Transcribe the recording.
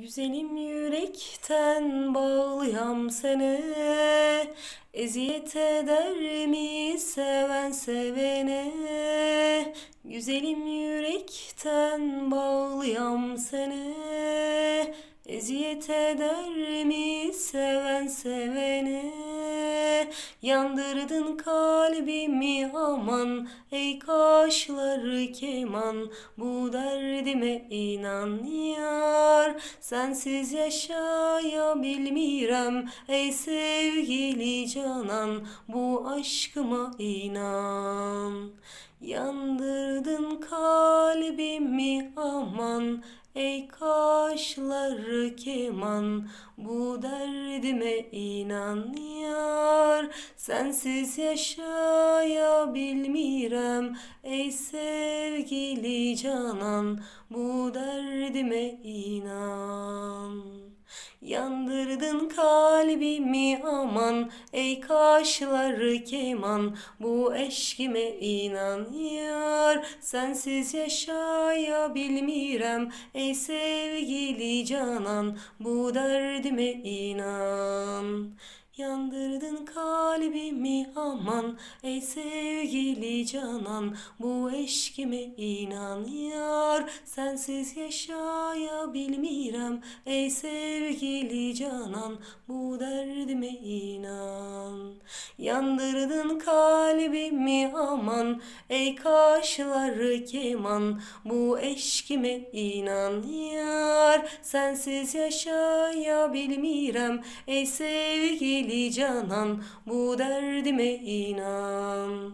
Güzelim yürekten bağlıyam sene Eziyet eder mi seven sevene? Güzelim yürekten bağlıyam sene Eziyet eder mi seven sevene? Yandırdın kalbimi aman Ey kaşları keman. Bu derdime inan yar Sensiz yaşayabilmirem Ey sevgili canan Bu aşkıma inan. Yandırdın kalbimi aman Ey kaşları keman Bu derdime inan yar Sensiz yaşayabilmirem Ey sevgili canan Bu derdime inan Yandırdın kalbimi aman Ey kaşları keman. Bu eşkime inan yar Sensiz yaşayabilmirem. Ey sevgili canan Bu derdime inan Yandırdın kalbimi aman Ey sevgili canan. Bu eşkime inan yar Sensiz yaşayabilmirem. Ey sevgili canan Bu derdime inan Yandırdın kalbimi aman Ey kaşları keman. Bu eşkime inan yar Sensiz yaşayabilmirem. Ey sevgili canan Bu derdime inan